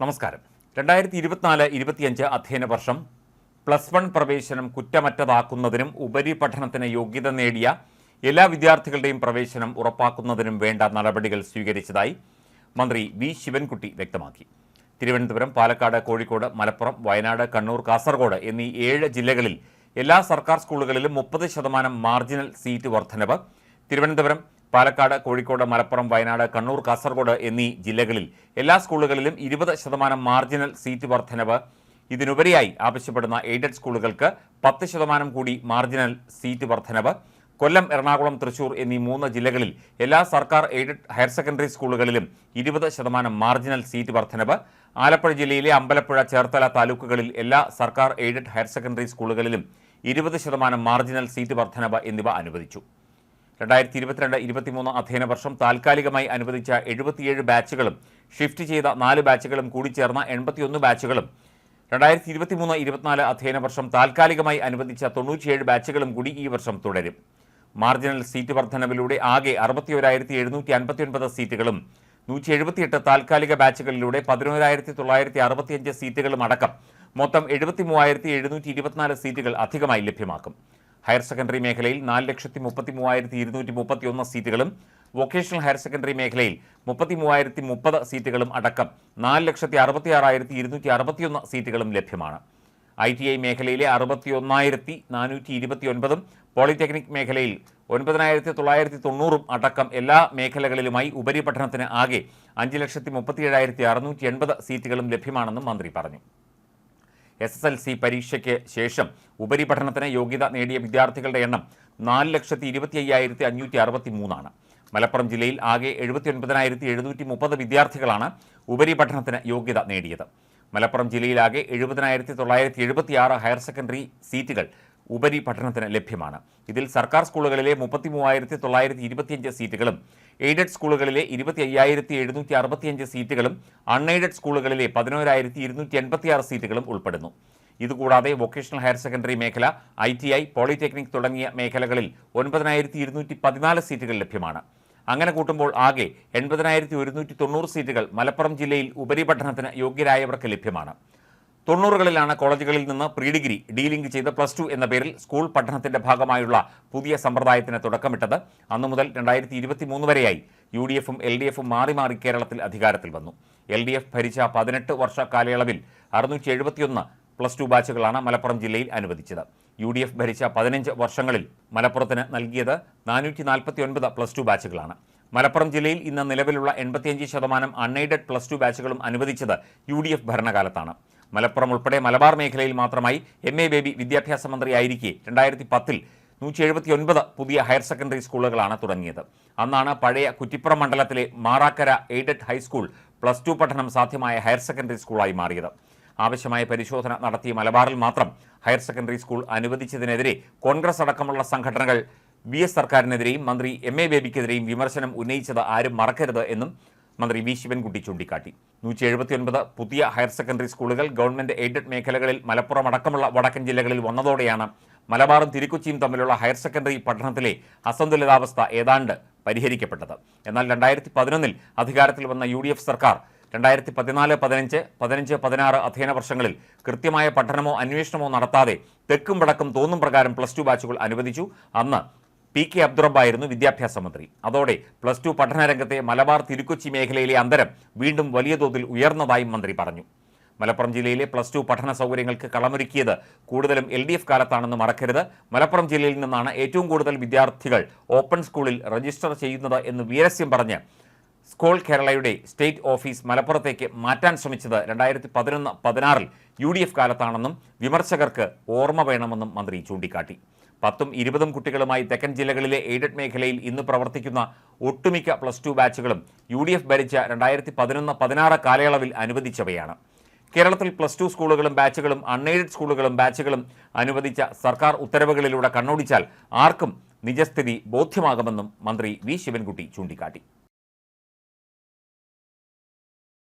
നമസ്കാരം. രണ്ടായിരത്തി ഇരുപത്തിനാല് ഇരുപത്തിയഞ്ച് അധ്യയന വർഷം പ്ലസ് വൺ പ്രവേശനം കുറ്റമറ്റതാക്കുന്നതിനും ഉപരിപഠനത്തിന് യോഗ്യത നേടിയ എല്ലാ വിദ്യാർത്ഥികളുടെയും പ്രവേശനം ഉറപ്പാക്കുന്നതിനും വേണ്ട നടപടികൾ സ്വീകരിച്ചതായി മന്ത്രി വി ശിവൻകുട്ടി വ്യക്തമാക്കി. തിരുവനന്തപുരം പാലക്കാട് കോഴിക്കോട് മലപ്പുറം വയനാട് കണ്ണൂർ കാസർഗോഡ് എന്നീ ഏഴ് ജില്ലകളിൽ എല്ലാ സർക്കാർ സ്കൂളുകളിലും മുപ്പത് ശതമാനം മാർജിനൽ സീറ്റ് വർധനവ്. തിരുവനന്തപുരം പാലക്കാട് കോഴിക്കോട് മലപ്പുറം വയനാട് കണ്ണൂർ കാസർഗോഡ് എന്നീ ജില്ലകളിൽ എല്ലാ സ്കൂളുകളിലും ഇരുപത് ശതമാനം മാർജിനൽ സീറ്റ് വർധനവ്. ഇതിനുപരിയായി ആവശ്യപ്പെടുന്ന എയ്ഡഡ് സ്കൂളുകൾക്ക് പത്ത് ശതമാനം കൂടി മാർജിനൽ സീറ്റ് വർധനവ്. കൊല്ലം എറണാകുളം തൃശൂർ എന്നീ മൂന്ന് ജില്ലകളിൽ എല്ലാ സർക്കാർ എയ്ഡഡ് ഹയർ സെക്കൻഡറി സ്കൂളുകളിലും ഇരുപത് ശതമാനം മാർജിനൽ സീറ്റ് വർധനവ്. ആലപ്പുഴ ജില്ലയിലെ അമ്പലപ്പുഴ ചേർത്തല താലൂക്കുകളിൽ എല്ലാ സർക്കാർ എയ്ഡഡ് ഹയർ സെക്കൻഡറി സ്കൂളുകളിലും ഇരുപത് ശതമാനം മാർജിനൽ സീറ്റ് വർധനവ് എന്നിവ അനുവദിച്ചു. രണ്ടായിരത്തി ഇരുപത്തിരണ്ട് ഇരുപത്തിമൂന്ന് അധ്യയന വർഷം താൽക്കാലികമായി അനുവദിച്ച എഴുപത്തിയേഴ് ബാച്ചുകളും ഷിഫ്റ്റ് ചെയ്ത നാല് ബാച്ചുകളും കൂടി ചേർന്ന എൺപത്തിയൊന്ന് ബാച്ചുകളും രണ്ടായിരത്തി ഇരുപത്തിമൂന്ന് ഇരുപത്തിനാല് അധ്യയന വർഷം താൽക്കാലികമായി അനുവദിച്ച തൊണ്ണൂറ്റിയേഴ് ബാച്ചുകളും കൂടി ഈ വർഷം തുടരും. മാർജിനൽ സീറ്റ് വർധനവിലൂടെ ആകെ അറുപത്തിയൊരായിരത്തി എഴുന്നൂറ്റി അൻപത്തിയൊൻപത് സീറ്റുകളും നൂറ്റി എഴുപത്തിയെട്ട് താൽക്കാലിക ബാച്ചുകളിലൂടെ പതിനോരായിരത്തി തൊള്ളായിരത്തി അറുപത്തിയഞ്ച് സീറ്റുകളും അടക്കം മൊത്തം എഴുപത്തി മൂവായിരത്തി എഴുന്നൂറ്റി ഇരുപത്തിനാല് സീറ്റുകൾ അധികമായി ലഭ്യമാക്കും. ഹയർ സെക്കൻഡറി മേഖലയിൽ നാല് ലക്ഷത്തി മുപ്പത്തി മൂവായിരത്തി ഇരുന്നൂറ്റി മുപ്പത്തി ഒന്ന് സീറ്റുകളും വൊക്കേഷണൽ ഹയർ സെക്കൻഡറി മേഖലയിൽ മുപ്പത്തി മൂവായിരത്തി മുപ്പത് സീറ്റുകളും അടക്കം നാല് ലക്ഷത്തി അറുപത്തി ആറായിരത്തി ഇരുന്നൂറ്റി അറുപത്തിയൊന്ന് സീറ്റുകളും ലഭ്യമാണ്. ഐ ടി ഐ മേഖലയിലെ അറുപത്തിയൊന്നായിരത്തി നാനൂറ്റി ഇരുപത്തി ഒൻപതും പോളിടെക്നിക് മേഖലയിൽ ഒൻപതിനായിരത്തി തൊള്ളായിരത്തി തൊണ്ണൂറും അടക്കം എല്ലാ മേഖലകളിലുമായി ഉപരിപഠനത്തിന് ആകെ അഞ്ച് ലക്ഷത്തി മുപ്പത്തിയേഴായിരത്തി അറുന്നൂറ്റി എൺപത് സീറ്റുകളും ലഭ്യമാണെന്നും മന്ത്രി പറഞ്ഞു. എസ് എസ് എൽ സി പരീക്ഷയ്ക്ക് ശേഷം ഉപരിപഠനത്തിന് യോഗ്യത നേടിയ വിദ്യാർത്ഥികളുടെ എണ്ണം നാല് ലക്ഷത്തി ഇരുപത്തി അയ്യായിരത്തി അഞ്ഞൂറ്റി അറുപത്തി മൂന്നാണ് മലപ്പുറം ജില്ലയിൽ ആകെ എഴുപത്തി ഒൻപതിനായിരത്തി എഴുന്നൂറ്റി മുപ്പത് വിദ്യാർത്ഥികളാണ് ഉപരിപഠനത്തിന് യോഗ്യത നേടിയത്. മലപ്പുറം ജില്ലയിലാകെ എഴുപതിനായിരത്തി തൊള്ളായിരത്തി എഴുപത്തി ആറ് ഹയർ സെക്കൻഡറി സീറ്റുകൾ ഉപരിപഠനത്തിന് ലഭ്യമാണ്. ഇതിൽ സർക്കാർ സ്കൂളുകളിലെ മുപ്പത്തി മൂവായിരത്തി തൊള്ളായിരത്തി ഇരുപത്തിയഞ്ച് സീറ്റുകളും എയ്ഡഡ് സ്കൂളുകളിലെ ഇരുപത്തി അയ്യായിരത്തി എഴുന്നൂറ്റി അറുപത്തിയഞ്ച് സീറ്റുകളും അൺഎയ്ഡഡ് സ്കൂളുകളിലെ പതിനോരായിരത്തി ഇരുന്നൂറ്റി എൺപത്തിയാറ് സീറ്റുകളും ഉൾപ്പെടുന്നു. ഇതുകൂടാതെ വൊക്കേഷണൽ ഹയർ സെക്കൻഡറി മേഖല ഐ ടി ഐ പോളിടെക്നിക് തുടങ്ങിയ മേഖലകളിൽ ഒൻപതിനായിരത്തി ഇരുന്നൂറ്റി പതിനാല് സീറ്റുകൾ ലഭ്യമാണ്. അങ്ങനെ കൂട്ടുമ്പോൾ ആകെ എൺപതിനായിരത്തി ഒരുന്നൂറ്റി തൊണ്ണൂറ് സീറ്റുകൾ മലപ്പുറം ജില്ലയിൽ ഉപരിപഠനത്തിന് യോഗ്യരായവർക്ക് ലഭ്യമാണ്. തൊണ്ണൂറുകളിലാണ് കോളേജുകളിൽ നിന്ന് പ്രീ ഡിഗ്രി ഡീലിങ്ക് ചെയ്ത് പ്ലസ് ടു എന്ന പേരിൽ സ്കൂൾ പഠനത്തിന്റെ ഭാഗമായുള്ള പുതിയ സമ്പ്രദായത്തിന് തുടക്കമിട്ടത് അന്നു മുതൽ രണ്ടായിരത്തി ഇരുപത്തി മൂന്ന് വരെയായി. യു ഡി എഫും എൽ ഡി എഫും മാറി മാറി കേരളത്തിൽ അധികാരത്തിൽ വന്നു. എൽ ഡി എഫ് ഭരിച്ച പതിനെട്ട് വർഷ കാലയളവിൽ അറുന്നൂറ്റി എഴുപത്തിയൊന്ന് പ്ലസ് ടു ബാച്ചുകളാണ് മലപ്പുറം ജില്ലയിൽ അനുവദിച്ചത്. യു ഡി എഫ് ഭരിച്ച പതിനഞ്ച് വർഷങ്ങളിൽ മലപ്പുറത്തിന് നൽകിയത് നാനൂറ്റി നാൽപ്പത്തി ഒൻപത് പ്ലസ് ടു ബാച്ചുകളാണ്. മലപ്പുറം ജില്ലയിൽ ഇന്ന് നിലവിലുള്ള എൺപത്തിയഞ്ച് ശതമാനം അൺഎയ്ഡഡ് പ്ലസ് ടു ബാച്ചുകളും അനുവദിച്ചത് യു ഡി എഫ് ഭരണകാലത്താണ്. മലപ്പുറം ഉൾപ്പെടെ മലബാർ മേഖലയിൽ മാത്രമായി എം എ ബേബി വിദ്യാഭ്യാസ മന്ത്രിയായിരിക്കെ. രണ്ടായിരത്തി പത്തിൽ നൂറ്റി എഴുപത്തി ഒൻപത് പുതിയ ഹയർ സെക്കൻഡറി സ്കൂളുകളാണ് തുടങ്ങിയത്. അന്നാണ് പഴയ കുറ്റിപ്പുറം മണ്ഡലത്തിലെ Marakkara aided high school plus two പഠനം സാധ്യമായ ഹയർ സെക്കൻഡറി സ്കൂളായി മാറിയത്. ആവശ്യമായ പരിശോധന നടത്തിയ മലബാറിൽ മാത്രം ഹയർ സെക്കൻഡറി സ്കൂൾ അനുവദിച്ചതിനെതിരെ കോൺഗ്രസ് അടക്കമുള്ള സംഘടനകൾ വി എസ് സർക്കാരിനെതിരെയും മന്ത്രി എം എ ബേബിക്കെതിരെയും വിമർശനം ഉന്നയിച്ചത് ആരും മറക്കരുത് എന്നും മന്ത്രി വി ശിവൻകുട്ടി ചൂണ്ടിക്കാട്ടി. നൂറ്റി എഴുപത്തിയൊൻപത് പുതിയ ഹയർ സെക്കൻഡറി സ്കൂളുകൾ ഗവൺമെന്റ് എയ്ഡഡ് മേഖലകളിൽ മലപ്പുറം അടക്കമുള്ള വടക്കൻ ജില്ലകളിൽ വന്നതോടെയാണ് മലബാറും തിരുക്കൊച്ചിയും തമ്മിലുള്ള ഹയർ സെക്കൻഡറി പഠനത്തിലെ അസന്തുലിതാവസ്ഥ ഏതാണ്ട് പരിഹരിക്കപ്പെട്ടത്. എന്നാൽ രണ്ടായിരത്തി പതിനൊന്നിൽ അധികാരത്തിൽ വന്ന യു സർക്കാർ രണ്ടായിരത്തി പതിനാല് പതിനഞ്ച് പതിനഞ്ച് പതിനാറ് അധ്യയന വർഷങ്ങളിൽ കൃത്യമായ പഠനമോ അന്വേഷണമോ നടത്താതെ തെക്കും വടക്കും തോന്നും പ്രകാരം പ്ലസ് ടു ബാച്ചുകൾ അനുവദിച്ചു. അന്ന് പി കെ അബ്ദുറബായിരുന്നു വിദ്യാഭ്യാസ മന്ത്രി. അതോടെ പ്ലസ് ടു പഠനരംഗത്തെ മലബാർ തിരുക്കൊച്ചി മേഖലയിലെ അന്തരം വീണ്ടും വലിയ തോതിൽ ഉയർന്നതായും മന്ത്രി പറഞ്ഞു. മലപ്പുറം ജില്ലയിലെ പ്ലസ് ടു പഠന സൗകര്യങ്ങൾക്ക് കളമൊരുക്കിയത് കൂടുതലും എൽ ഡി എഫ് കാലത്താണെന്ന് മറക്കരുത്. മലപ്പുറം ജില്ലയിൽ നിന്നാണ് ഏറ്റവും കൂടുതൽ വിദ്യാർത്ഥികൾ ഓപ്പൺ സ്കൂളിൽ രജിസ്റ്റർ ചെയ്യുന്നത് എന്ന് വീരസ്യം പറഞ്ഞ് സ്കൂൾ കേരളയുടെ സ്റ്റേറ്റ് ഓഫീസ് മലപ്പുറത്തേക്ക് മാറ്റാൻ ശ്രമിച്ചത് രണ്ടായിരത്തി പതിനൊന്ന് പതിനാറിൽ യു ഡി എഫ് കാലത്താണെന്നും വിമർശകർക്ക് ഓർമ്മ വേണമെന്നും മന്ത്രി ചൂണ്ടിക്കാട്ടി. പത്തും ഇരുപതും കുട്ടികളുമായി തെക്കൻ ജില്ലകളിലെ എയ്ഡഡ് മേഖലയിൽ ഇന്ന് പ്രവർത്തിക്കുന്ന ഒട്ടുമിക്ക പ്ലസ് ടു ബാച്ചുകളും യു ഡി എഫ് ഭരിച്ച രണ്ടായിരത്തി പതിനൊന്ന് പതിനാറ് കാലയളവിൽ അനുവദിച്ചവയാണ്. കേരളത്തിൽ പ്ലസ് ടു സ്കൂളുകളും ബാച്ചുകളും അൺഎയ്ഡഡ് സ്കൂളുകളും ബാച്ചുകളും അനുവദിച്ച സർക്കാർ ഉത്തരവുകളിലൂടെ കണ്ണോടിച്ചാൽ ആർക്കും നിജസ്ഥിതി ബോധ്യമാകുമെന്നും മന്ത്രി വി ശിവൻകുട്ടി ചൂണ്ടിക്കാട്ടി.